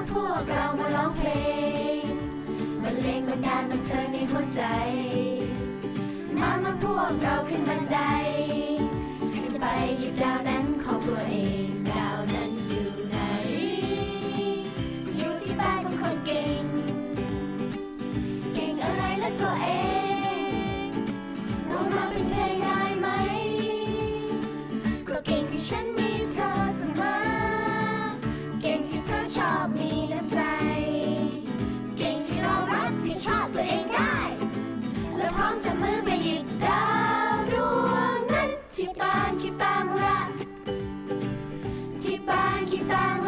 าพวกเรามาร้องเพลงบรรเลงบรรดาลบันเทิงในหัวใจ มามาพวกเราขึ้นบัน звезда.